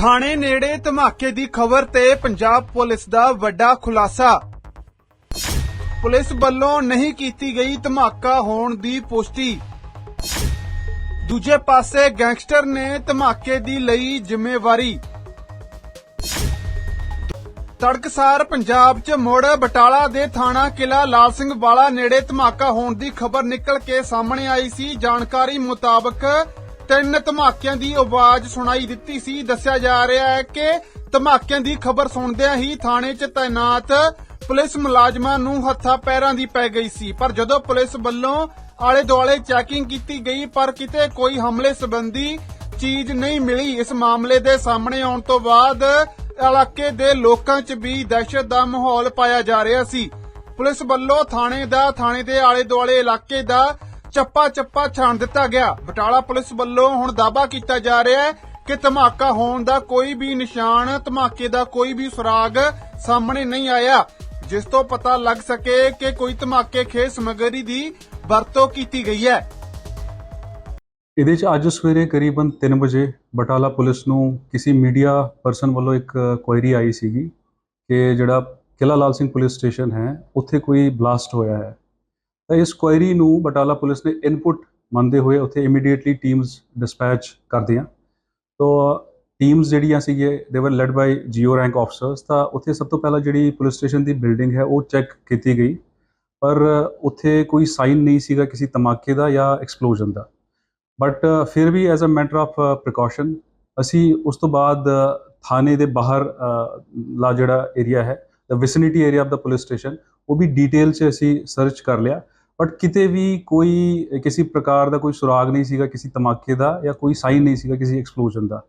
ਥਾਣੇ ਨੇੜੇ ਧਮਾਕੇ ਦੀ ਖਬਰ ਤੇ ਪੰਜਾਬ ਪੁਲਿਸ ਦਾ ਵੱਡਾ ਖੁਲਾਸਾ। ਪੁਲਿਸ ਵੱਲੋਂ ਨਹੀਂ ਕੀਤੀ ਗਈ ਧਮਾਕਾ ਹੋਣ ਦੀ ਪੁਸ਼ਟੀ। ਦੂਜੇ ਪਾਸੇ ਗੈਂਗਸਟਰ ਨੇ ਧਮਾਕੇ ਦੀ ਲਈ ਜ਼ਿੰਮੇਵਾਰੀ। ਤੜਕਸਾਰ ਪੰਜਾਬ 'ਚ ਮੁੜ ਬਟਾਲਾ ਦੇ ਥਾਣਾ ਕਿਲਾ ਲਾਲ ਸਿੰਘ ਵਾਲਾ ਨੇੜੇ ਧਮਾਕਾ ਹੋਣ ਦੀ ਖਬਰ ਨਿਕਲ ਕੇ ਸਾਹਮਣੇ ਆਈ ਸੀ। ਜਾਣਕਾਰੀ ਮੁਤਾਬਕ ਤਿੰਨ ਧਮਾਕਿਆਂ ਦੀ ਆਵਾਜ਼ ਸੁਣਾਈ ਦਿੱਤੀ ਸੀ। ਦੱਸਿਆ ਜਾ ਰਿਹਾ ਹੈ ਕਿ ਧਮਾਕਿਆਂ ਦੀ ਖਬਰ ਸੁਣਦਿਆਂ ਹੀ ਥਾਣੇ 'ਚ ਤਾਇਨਾਤ ਪੁਲਿਸ ਮੁਲਾਜ਼ਮਾਂ ਨੂੰ ਹੱਥਾਂ ਪੈਰਾਂ ਦੀ ਪੈ ਗਈ ਸੀ। ਪਰ ਜਦੋਂ ਪੁਲਿਸ ਵੱਲੋਂ ਆਲੇ ਦੁਆਲੇ ਚੈਕਿੰਗ ਕੀਤੀ ਗਈ, ਪਰ ਕਿਤੇ ਕੋਈ ਹਮਲੇ ਸੰਬੰਧੀ ਚੀਜ਼ ਨਹੀਂ ਮਿਲੀ। ਇਸ ਮਾਮਲੇ ਦੇ ਸਾਹਮਣੇ ਆਉਣ ਤੋਂ ਬਾਅਦ ਇਲਾਕੇ ਦੇ ਲੋਕਾਂ 'ਚ ਵੀ ਦਹਿਸ਼ਤ ਦਾ ਮਾਹੌਲ ਪਾਇਆ ਜਾ ਰਿਹਾ ਸੀ। ਪੁਲਿਸ ਵੱਲੋਂ ਥਾਣੇ ਦਾ, ਥਾਣੇ ਦੇ ਆਲੇ ਦੁਆਲੇ ਇਲਾਕੇ ਦਾ ਚੱਪਾ ਚੱਪਾ ਛਾਣ ਦਿੱਤਾ ਗਿਆ। ਬਟਾਲਾ ਪੁਲਿਸ ਵੱਲੋਂ ਹੁਣ ਦਾਅਵਾ ਕੀਤਾ ਜਾ ਰਿਹਾ ਹੈ ਕਿ ਧਮਾਕਾ ਹੋਣ ਦਾ ਕੋਈ ਵੀ ਨਿਸ਼ਾਨ, ਧਮਾਕੇ ਦਾ ਕੋਈ ਵੀ ਸੁਰਾਗ ਸਾਹਮਣੇ ਨਹੀਂ ਆਇਆ, ਜਿਸ ਤੋਂ ਪਤਾ ਲੱਗ ਸਕੇ ਕਿ ਕੋਈ ਧਮਾਕੇ ਖੇਸ ਸਮੱਗਰੀ ਦੀ ਵਰਤੋਂ ਕੀਤੀ ਗਈ ਹੈ। ਇਹਦੇ 'ਚ ਅੱਜ ਸਵੇਰੇ ਕਰੀਬਨ 3 ਵਜੇ ਬਟਾਲਾ ਪੁਲਿਸ ਨੂੰ ਕਿਸੇ ਮੀਡੀਆ ਪਰਸਨ ਵੱਲੋਂ ਇੱਕ ਕੁਐਰੀ ਆਈ ਸੀਗੀ ਕਿ ਜਿਹੜਾ ਕਿਲਾ ਲਾਲ ਸਿੰਘ ਪੁਲਿਸ ਸਟੇਸ਼ਨ ਹੈ, ਉੱਥੇ ਕੋਈ ਬਲਾਸਟ ਹੋਇਆ ਹੈ। ਤਾਂ ਇਸ ਕੁਐਰੀ ਨੂੰ ਬਟਾਲਾ ਪੁਲਿਸ ਨੇ ਇਨਪੁਟ ਮੰਨਦੇ ਹੋਏ ਉੱਥੇ ਇਮੀਡੀਏਟਲੀ ਟੀਮਸ ਡਿਸਪੈਚ ਕਰਦੀਆਂ ਤੋ ਟੀਮਸ ਜਿਹੜੀਆਂ ਸੀਗੇ they were led by GO rank officers ਤਾਂ ਉੱਥੇ ਸਭ ਤੋਂ ਪਹਿਲਾਂ ਜਿਹੜੀ ਪੁਲਿਸ ਸਟੇਸ਼ਨ ਦੀ ਬਿਲਡਿੰਗ ਹੈ, ਉਹ ਚੈੱਕ ਕੀਤੀ ਗਈ। ਪਰ ਉੱਥੇ ਕੋਈ ਸਾਈਨ ਨਹੀਂ ਸੀਗਾ ਕਿਸੇ ਧਮਾਕੇ ਦਾ ਜਾਂ ਐਕਸਪਲੋਜਨ ਦਾ। ਬਟ ਫਿਰ ਵੀ as a matter of precaution ਅਸੀਂ ਉਸ ਤੋਂ ਬਾਅਦ ਥਾਣੇ ਦੇ ਬਾਹਰ ਲਾ ਜਿਹੜਾ ਏਰੀਆ ਹੈ ਦ ਵਿਸਿਨਿਟੀ ਏਰੀਆ ਆਫ ਦਾ ਪੁਲਿਸ ਸਟੇਸ਼ਨ ਉਹ ਵੀ ਡਿਟੇਲ 'ਚ ਅਸੀਂ ਸਰਚ ਕਰ ਲਿਆ। ਬਟ ਕਿਤੇ ਵੀ ਕੋਈ, ਕਿਸੇ ਪ੍ਰਕਾਰ ਦਾ ਕੋਈ ਸੁਰਾਗ ਨਹੀਂ ਸੀਗਾ, ਕਿਸੇ ਧਮਾਕੇ ਦਾ ਜਾਂ ਕੋਈ ਸਾਈਨ ਨਹੀਂ ਸੀਗਾ ਕਿਸੇ ਐਕਸਪਲੋਜਨ ਦਾ।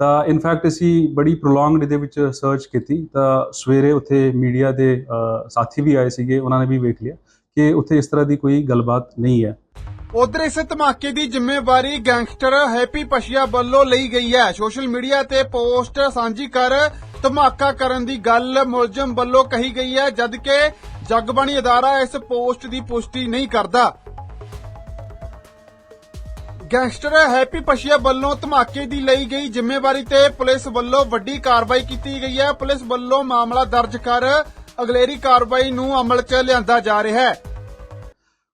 ਤਾਂ ਇਨਫੈਕਟ ਅਸੀਂ ਬੜੀ ਪ੍ਰੋਲੋਂਗਡ ਇਹਦੇ ਵਿੱਚ ਸਰਚ ਕੀਤੀ। ਤਾਂ ਸਵੇਰੇ ਉੱਥੇ ਮੀਡੀਆ ਦੇ ਸਾਥੀ ਵੀ ਆਏ ਸੀਗੇ, ਉਹਨਾਂ ਨੇ ਵੀ ਵੇਖ ਲਿਆ ਕਿ ਉੱਥੇ ਇਸ ਤਰ੍ਹਾਂ ਦੀ ਕੋਈ ਗੱਲਬਾਤ ਨਹੀਂ ਹੈ। ਉਧਰ ਇਸ ਧਮਾਕੇ ਦੀ ਜ਼ਿੰਮੇਵਾਰੀ ਗੈਂਗਸਟਰ ਹੈਪੀ ਪਸ਼ੀਆ ਵੱਲੋਂ ਲਈ ਗਈ ਹੈ। ਸੋਸ਼ਲ ਮੀਡੀਆ ਤੇ ਪੋਸਟ ਸਾਂਝੀ ਕਰ ਧਮਾਕਾ ਕਰਨ ਦੀ ਗੱਲ ਮੁਲਜ਼ਮ ਵੱਲੋਂ ਕਹੀ ਗਈ ਹੈ, ਜਦਕਿ ਜਗਬਾਣੀ ਅਦਾਰਾ ਇਸ ਪੋਸਟ ਦੀ ਪੁਸ਼ਟੀ ਨਹੀਂ ਕਰਦਾ। ਗੈਂਗਸਟਰ ਹੈਪੀ ਪਸ਼ੀਆ ਵੱਲੋਂ ਧਮਾਕੇ ਦੀ ਲਈ ਗਈ ਜ਼ਿੰਮੇਵਾਰੀ ਤੇ ਪੁਲਿਸ ਵੱਲੋਂ ਵੱਡੀ ਕਾਰਵਾਈ ਕੀਤੀ ਗਈ ਹੈ। ਪੁਲਿਸ ਵੱਲੋਂ ਮਾਮਲਾ ਦਰਜ ਕਰ ਅਗਲੇਰੀ ਕਾਰਵਾਈ ਨੂੰ ਅਮਲ 'ਚ ਲਿਆਂਦਾ ਜਾ ਰਿਹਾ ਹੈ।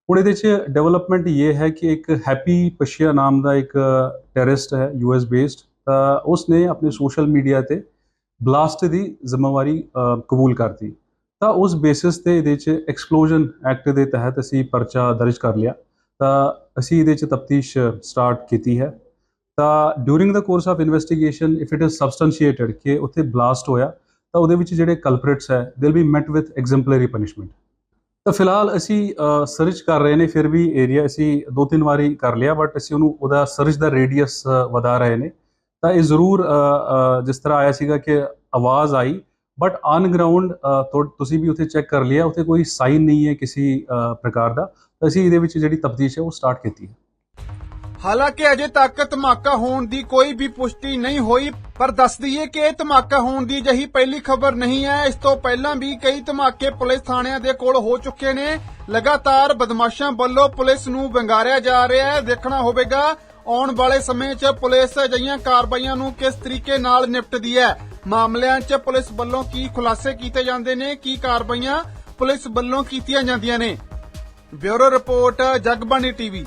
ਹੁਣ ਇਹਦੇ 'ਚ ਡਿਵੈਲਪਮੈਂਟ ਇਹ ਹੈ ਕਿ ਇੱਕ ਹੈਪੀ ਪਸ਼ੀਆ ਨਾਮ ਦਾ ਇੱਕ ਟੈਰਰਿਸਟ ਹੈ ਯੂਐਸ ਬੇਸਡ। ਤਾਂ ਉਸ ਆਪਣੇ ਸੋਸ਼ਲ ਮੀਡੀਆ ਤੇ ਬਲਾਸਟ ਦੀ ਜ਼ਿੰਮੇਵਾਰੀ ਕਬੂਲ ਕਰਤੀ। ਤਾਂ ਉਸ ਬੇਸਿਸ ਤੇ ਇਹਦੇ 'ਚ ਐਕਸਪਲੋਜਨ ਐਕਟ ਦੇ ਤਹਿਤ ਅਸੀਂ ਪਰਚਾ ਦਰਜ ਕਰ ਲਿਆ। ਤਾਂ ਅਸੀਂ ਇਹਦੇ 'ਚ ਤਫਤੀਸ਼ ਸਟਾਰਟ ਕੀਤੀ ਹੈ। ਤਾਂ during the course of investigation if it is substantiated ਕਿ ਉੱਥੇ ਬਲਾਸਟ ਹੋਇਆ, ਤਾਂ ਉਹਦੇ ਵਿੱਚ ਜਿਹੜੇ ਕਲਪ੍ਰਿਟਸ ਹੈ they will be met with exemplary punishment ਤਾਂ ਫਿਲਹਾਲ ਅਸੀਂ ਸਰਚ ਕਰ ਰਹੇ ਨੇ, ਫਿਰ ਵੀ ਏਰੀਆ ਅਸੀਂ ਦੋ ਤਿੰਨ ਵਾਰੀ ਕਰ ਲਿਆ ਬਟ ਅਸੀਂ ਉਹਨੂੰ, ਉਹਦਾ ਸਰਚ ਦਾ ਰੇਡੀਅਸ ਵਧਾ ਰਹੇ ਨੇ। ਤਾਂ ਇਹ ਜ਼ਰੂਰ ਜਿਸ ਤਰ੍ਹਾਂ ਆਇਆ ਸੀਗਾ ਕਿ ਆਵਾਜ਼ ਆਈ ਬਟ ਔਨ ਗਰਾਊਂਡ ਤੁਸੀਂ ਵੀ ਉੱਥੇ ਚੈੱਕ ਕਰ ਲਿਆ, ਉੱਥੇ ਕੋਈ ਸਾਈਨ ਨਹੀਂ ਹੈ ਕਿਸੇ ਪ੍ਰਕਾਰ ਦਾ। ਅਸੀਂ ਇਹਦੇ ਵਿੱਚ ਜਿਹੜੀ ਤਫਤੀਸ਼ ਹੈ, ਉਹ ਸਟਾਰਟ ਕੀਤੀ ਹੈ। ਹਾਲਾਂਕਿ ਅਜੇ ਤੱਕ ਧਮਾਕਾ ਹੋਣ ਦੀ ਕੋਈ ਵੀ ਪੁਸ਼ਟੀ ਨਹੀਂ ਹੋਈ, ਪਰ ਦੱਸ ਦਈਏ ਕਿ ਇਹ ਧਮਾਕਾ ਹੋਣ ਦੀ ਜਹੀ ਪਹਿਲੀ ਖਬਰ ਨਹੀਂ ਹੈ। ਇਸ ਤੋਂ ਪਹਿਲਾਂ ਵੀ ਕਈ ਧਮਾਕੇ ਪੁਲਿਸ ਥਾਣਿਆਂ ਦੇ ਕੋਲ ਹੋ ਚੁੱਕੇ ਨੇ। ਲਗਾਤਾਰ ਬਦਮਾਸ਼ਾਂ ਵੱਲੋਂ ਪੁਲਿਸ ਨੂੰ ਵੰਗਾਰਿਆ ਜਾ ਰਿਹਾ ਹੈ। ਦੇਖਣਾ ਹੋਵੇਗਾ, ਆਉਣ ਵਾਲੇ ਸਮੇਂ 'ਚ ਪੁਲਿਸ ਅਜਿਹੀਆਂ ਕਾਰਵਾਈਆਂ ਨੂੰ ਕਿਸ ਤਰੀਕੇ ਨਾਲ ਨਿਪਟਦੀ ਹੈ। ਮਾਮਲਿਆਂ 'ਚ ਪੁਲਿਸ ਵੱਲੋਂ ਕੀ ਖੁਲਾਸੇ ਕੀਤੇ ਜਾਂਦੇ ਨੇ, ਕੀ ਕਾਰਵਾਈਆਂ ਪੁਲਿਸ ਵੱਲੋਂ ਕੀਤੀਆਂ ਜਾਂਦੀਆਂ ਨੇ? Bureau report, Jagbani TV.